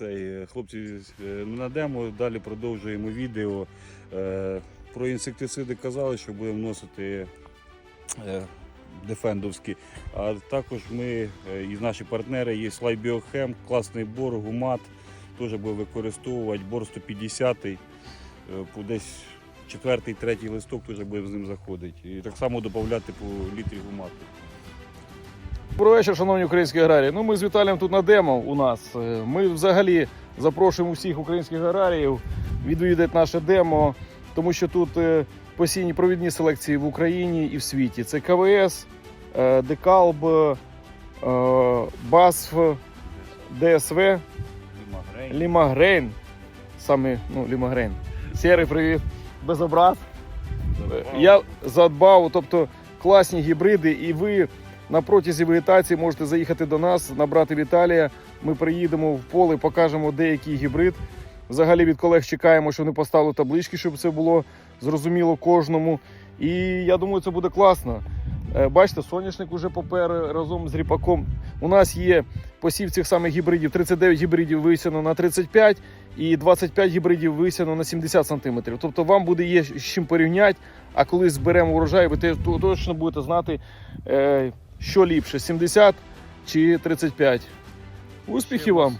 Цей, хлопці, е, не надемо, далі продовжуємо відео. Е, Про інсектициди казали, що будемо вносити е, дефендовські. А також ми е, і наші партнери є Слайбіохем, класний бор, гумат. Теж буде використовувати бор 150 е, десь четвертий, третій листок теж будемо з ним заходити. І так само додати по літрі гумату. Добрий вечір, шановні українські аграрії. Ну, ми з Віталієм тут на демо у нас. Е, Ми взагалі запрошуємо всіх українських аграріїв відвідати наше демо, тому що тут е, постійні провідні селекції в Україні і в світі. Це КВС, е, Декалб, БАСФ, ДСВ, Лімагрейн. Саме ну, Лімагрейн. Сірий, привіт. Безобраз. Я задбав, тобто класні гібриди, і ви на протязі вегетації можете заїхати до нас, набрати Віталія. Ми приїдемо в поле, покажемо деякий гібрид. Взагалі від колег чекаємо, що вони поставили таблички, щоб це було зрозуміло кожному. І я думаю, це буде класно. Е, Бачите, соняшник уже попер разом з ріпаком. У нас є посів цих самих гібридів, 39 гібридів висяно на 35 і 25 гібридів висяно на 70 см. Тобто вам буде є з чим порівняти, а коли зберемо урожай, ви точно будете знати, е, що ліпше 70 чи 35. Успіхів вам!